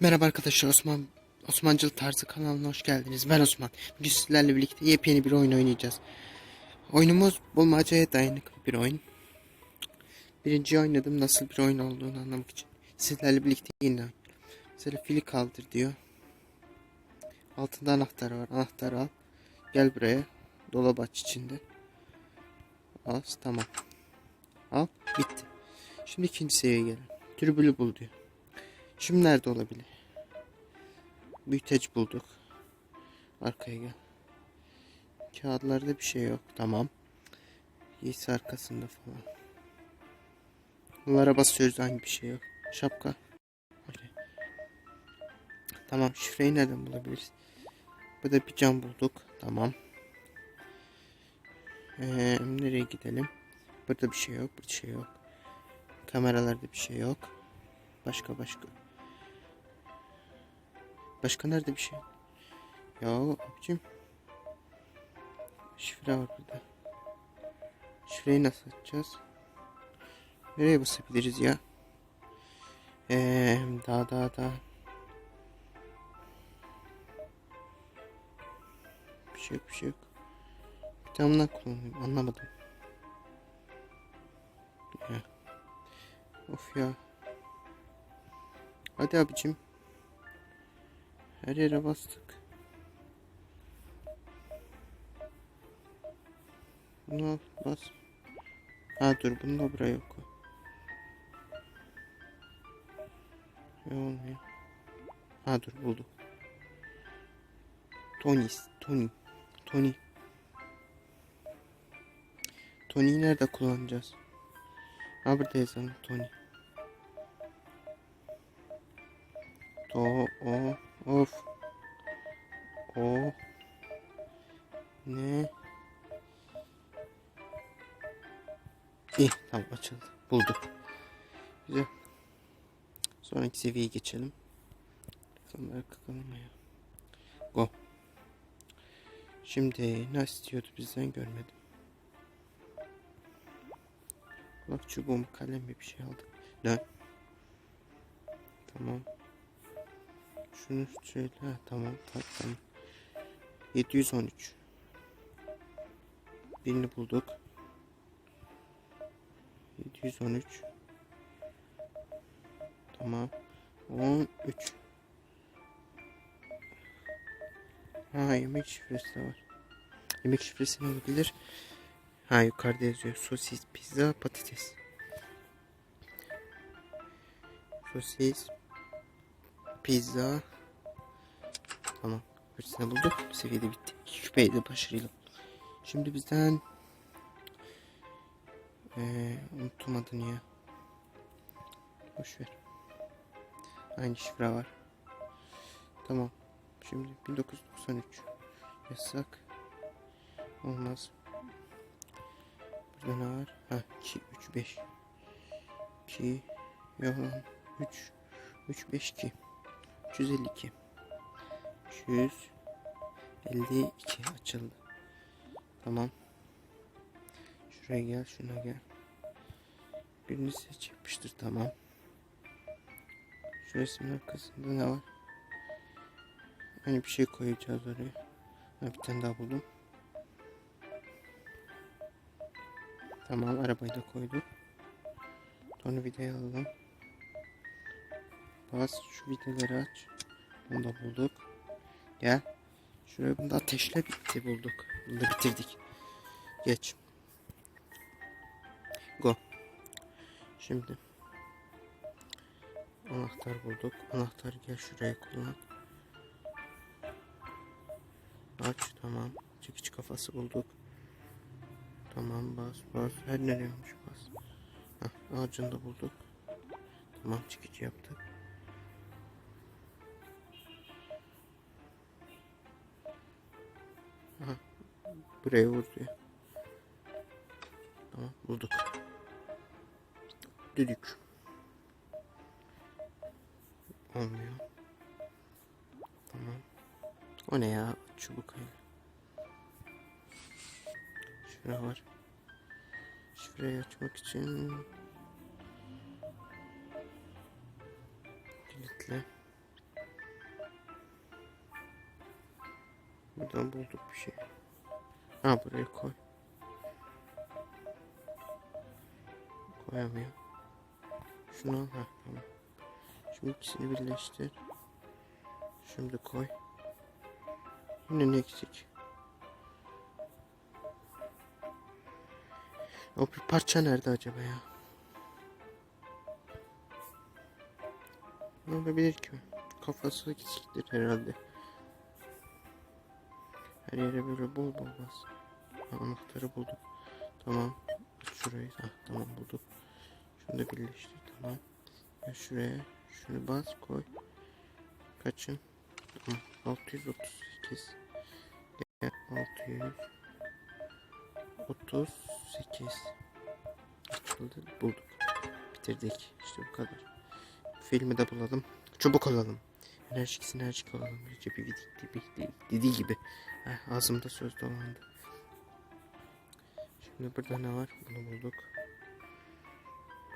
Merhaba arkadaşlar Osman Osmancıl Tarzı kanalına hoş geldiniz. Ben Osman. Bugün sizlerle birlikte yepyeni bir oyun oynayacağız. Oyunumuz bulmacaya dayanıklı bir oyun. Birinci oynadım nasıl bir oyun olduğunu anlamak için. Sizlerle birlikte yine. Mesela fili kaldır diyor. Altında anahtar var. Anahtarı al. Gel buraya. Dolap aç içinde. Al tamam. Al bitti. Şimdi ikinci seviyeye gelelim. Tribülü bul diyor. Şimdi nerede olabilir? Büyüteç bulduk. Arkaya gel. Kağıtlarda bir şey yok. Tamam. Giysi arkasında falan. Bunlara basıyoruz aynı bir şey yok. Şapka. Okey. Tamam şifreyi nereden bulabiliriz? Burada bir cam bulduk. Tamam. Ee, nereye gidelim? Burada bir şey yok. Bir şey yok. Kameralarda bir şey yok. Başka başka. Başka nerede bir şey? Ya abicim. Şifre var burada. Şifreyi nasıl açacağız? Nereye basabiliriz ya? Eee daha daha daha. Bir şey yok bir şey yok. Bir tane kullanıyorum anlamadım. Ya. Of ya. Hadi abicim. Her yere bastık. Bunu bas. Ha dur bunu da buraya koy. Ne olmuyor? Ha dur buldum. Tony, Tony, Tony. Tony'yi nerede kullanacağız? Ha burada yazalım Tony. To, o, of. O. Ne? İyi tamam açıldı. Bulduk. Güzel. Sonraki seviyeye geçelim. Telefonları kakalımaya. Go. Şimdi ne istiyordu bizden görmedim. Kulak çubuğum kalem bir şey aldık. Dön. Tamam. Şunu söyle. Ha, tamam. tamam. 713. Birini bulduk. 713. Tamam. 13. Ha yemek şifresi de var. Yemek şifresi ne olabilir? Ha yukarıda yazıyor. Sosis, pizza, patates. Sosis, pizza. Tamam. Hırsını bulduk. Seviyede bitti. Şüpheyi de başarıyla. Şimdi bizden ee, unuttum adını ya. Boş ver. Aynı şifre var. Tamam. Şimdi 1993. Yasak. Olmaz. Burada ne var? Ha 2 3 5. 2 yalan 3 3 5 2. 352. 352 açıldı. Tamam. Şuraya gel, şuna gel. Birini seç yapıştır tamam. Şu resmin arkasında ne var? Hani bir şey koyacağız oraya. Ha, bir tane daha buldum. Tamam arabayı da koyduk. Tornavidayı alalım. Bas şu vidaları aç. Onu da bulduk. Gel. Şuraya bunu ateşle bitti bulduk. Bunu bitirdik. Geç. Go. Şimdi. Anahtar bulduk. Anahtar gel şuraya kullan. Aç tamam. Çekiç kafası bulduk. Tamam bas bas. Her nereymiş bas. Hah, ağacını da bulduk. Tamam çekici yaptık. Buraya vur diyor. Tamam bulduk. Düdük. Olmuyor. Tamam. O ne ya? Çubuk aynı. Var. Şurayı açmak için Dilitle. Buradan bulduk bir şey. Ha buraya koy. Koyamıyor. Şunu al. Ha, tamam. Şimdi ikisini birleştir. Şimdi koy. Yine ne eksik? O bir parça nerede acaba ya? Ne olabilir ki? Kafası kesiktir herhalde. Her böyle bol bol bas. Anahtarı bulduk. Tamam. Şurayı ha, tamam bulduk. Şunu da birleştir tamam. Ya şuraya şunu bas koy. Kaçın? Tamam. 638. Diğer 638. Açıldı. Bulduk. Bitirdik. İşte bu kadar. Filmi de bulalım. Çabuk olalım. Enerjik sinerjik olalım. İyice bir vidik gibi. Dediği gibi. Heh, ağzımda söz dolandı. Şimdi burada ne var? Bunu bulduk.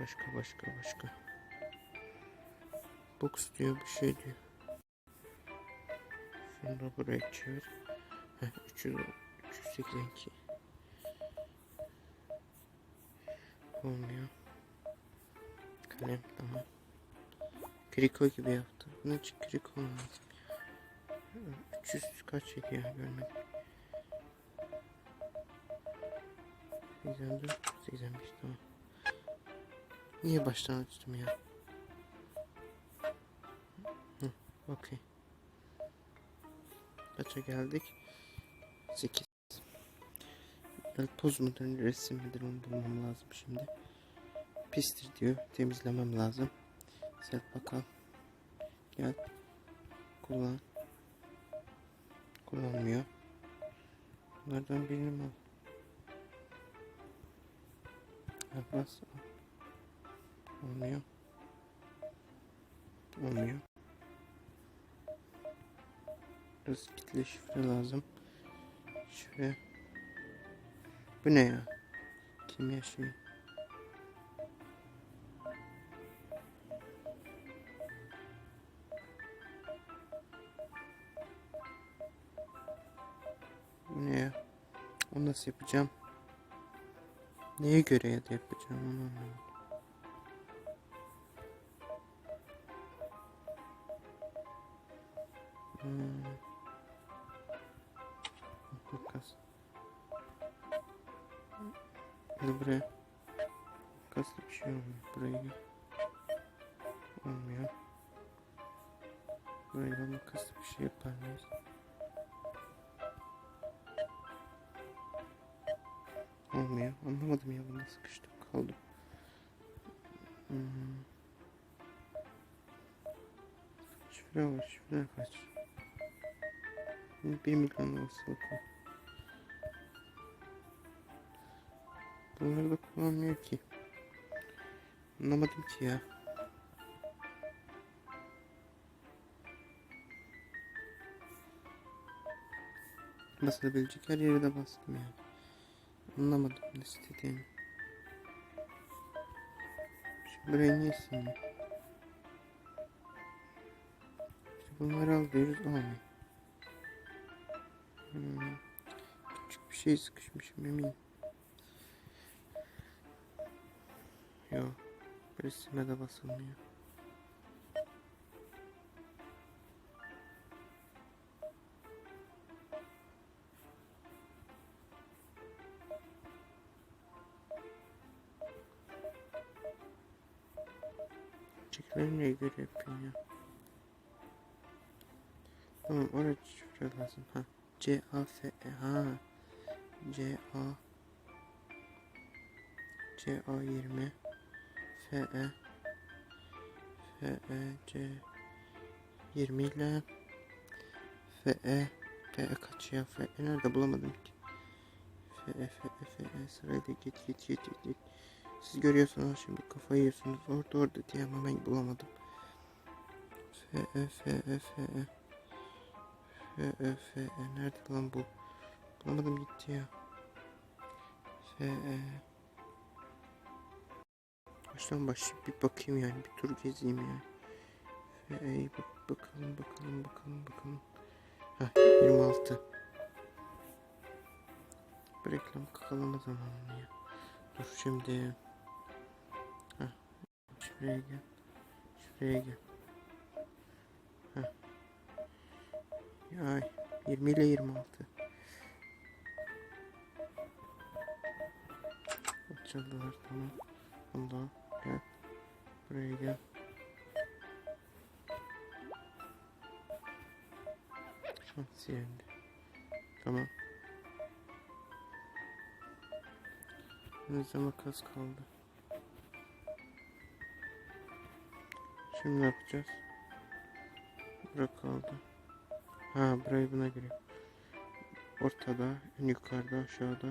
Başka başka başka. Box diyor bir şey diyor. Şunu da buraya çevir. Heh, 300, 382. Olmuyor. Kalem tamam. Kriko gibi yaptı. Bunun için kriko olmaz. 300 kaç ediyor görmedim. 84, 85 tamam. Niye baştan açtım ya? Hı, okey. Kaça geldik? 8. El poz mudur, resim midir onu bulmam lazım şimdi. Pistir diyor. Temizlemem lazım. Sil bakalım. Gel. Kullan. Kullanmıyor. Bunlardan birini mi al? Yapmaz. Olmuyor. Olmuyor. Biraz kitle şifre lazım. Şifre. Bu ne ya? Kim yaşıyor? Bu ne ya? Onu nasıl yapacağım? Neye göre ya da yapacağım onu anlamadım. Hmm. Makas. Hadi buraya. Makasla bir şey olmuyor. Buraya gel. Olmuyor. Buraya da makasla Olmuyor. Anlamadım ya bunda sıkıştım kaldım. Hmm. Şifre var. Şifre kaç? Bir milyon olasılık var. Bunları da kullanmıyor ki. Anlamadım ki ya. Basılabilecek her yere de bastım yani. Anlamadım ne istediğini. Şimdi buraya niye silmiyor? İşte bunları al diyoruz olmuyor. Hmm. Küçük bir şey sıkışmışım eminim. Yok. Resime de basılmıyor. Neye göre yapıyorsun ya? Tamam oraya şifre lazım. Ha. C A F E ha. C A C A 20 F E F E C 20 ile F E F E kaç ya F E nerede bulamadım ki. F E F E F E sırayla git git git git git. Siz görüyorsunuz şimdi kafayı yiyorsunuz. Orada orada diye ama ben bulamadım. F E F E F E F E F E nerede lan bu? Bulamadım gitti ya. F E Baştan başlayıp bir bakayım yani bir tur gezeyim yani. F E'yi bak bakalım bakalım bakalım bakalım. Heh 26. bir reklam kakalama zamanı ya. Dur şimdi. Heh. Şuraya gel. Şuraya gel. Ay 20 ile 26. Açıldılar tamam. Bunda gel. Buraya gel. Hah, silindi. Tamam. Önümüzde makas kaldı. Şimdi ne yapacağız? Bura kaldı. Ha burayı buna göre. Ortada, en yukarıda, aşağıda.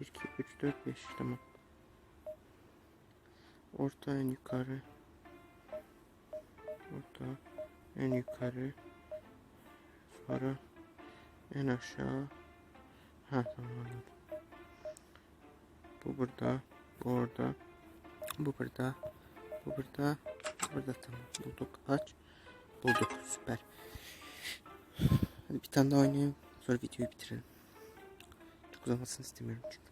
1, 2, 3, 4, 5 tamam. Orta en yukarı. Orta en yukarı. Sonra en aşağı. Ha tamam. Bu burada. Bu orada. Bu burada. Bu burada. Bu burada tamam. Bulduk. Aç. Bulduk. Süper. Hadi bir tane daha oynayalım. Sonra videoyu bitirelim. Çok uzamasını istemiyorum çünkü.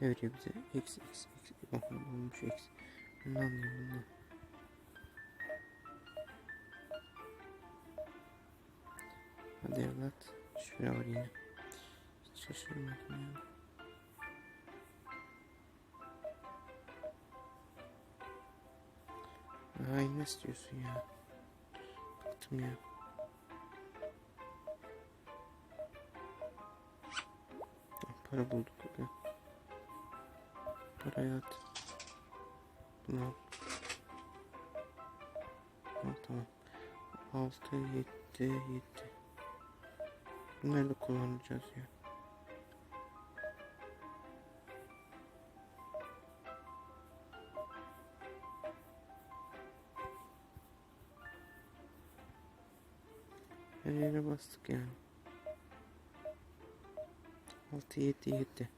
Ne veriyor bize? X, X, X. Oh, olmuş X. Ben anlıyorum bunu. Hadi evlat. Şifre var yine. Hiç şaşırmadım ya. Ay ne istiyorsun ya? Bıktım ya. Para bulduk burada. Parayı at. Bunu al. Al tamam. 6, 7, 7. Bunları da kullanacağız ya. Her yere bastık yani. 6 7 7.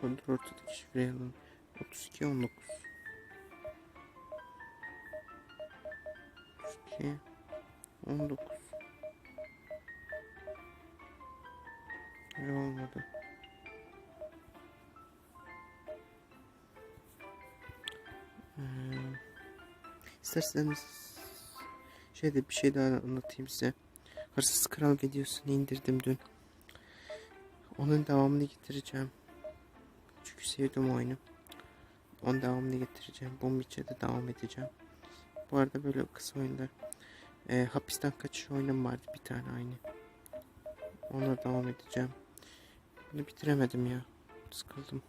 Kontrol ortadaki şifreyi alalım. 32 19. 32 19. Öyle olmadı. Ee, isterseniz şeyde bir şey daha anlatayım size. Hırsız Kral videosunu indirdim dün. Onun devamını getireceğim. Çünkü sevdim oyunu. Onun devamını getireceğim. Bombiç'e de devam edeceğim. Bu arada böyle kısa oyunlar. Ee, hapisten kaçış oyunum vardı bir tane aynı. Ona devam edeceğim. Bunu bitiremedim ya. Sıkıldım.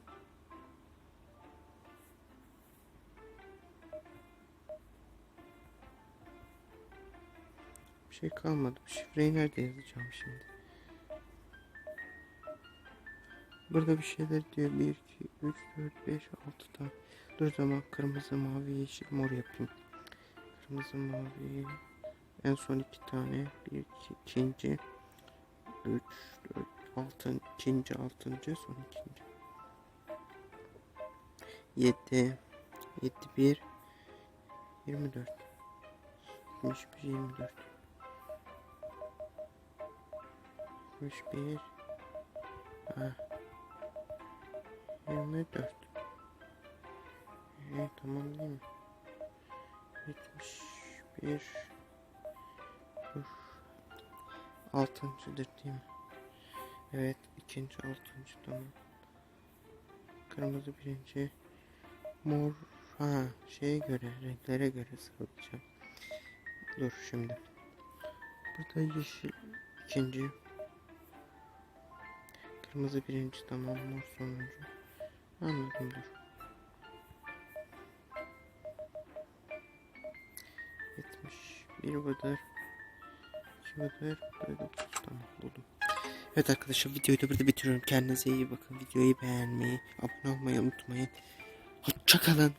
Şey kalmadı. Bu şifreyi nerede yazacağım şimdi? Burada bir şeyler diyor. 1, 2, 3, 4, 5, 6 tane. Dur zaman kırmızı, mavi, yeşil, mor yapayım. Kırmızı, mavi. En son iki tane. Bir, iki, ikinci. Üç, dört, altın, ikinci, altıncı, son ikinci. Yedi. Yedi bir. Yirmi dört. Yetmiş bir, yirmi dört. Yetmiş bir. Ha. 24 Evet tamam değil mi? 71 Dur. Altıncıdır değil mi? Evet ikinci altıncı tamam. Kırmızı birinci. Mor ha şeye göre renklere göre sıralayacağım. Dur şimdi. Burada yeşil ikinci. Kırmızı birinci tamam mor sonuncu. Anladım dur. 71 budur. 2 budur. 9 tamam buldum. Evet arkadaşlar videoyu da burada bitiriyorum. Kendinize iyi bakın. Videoyu beğenmeyi, abone olmayı unutmayın. Hoşçakalın.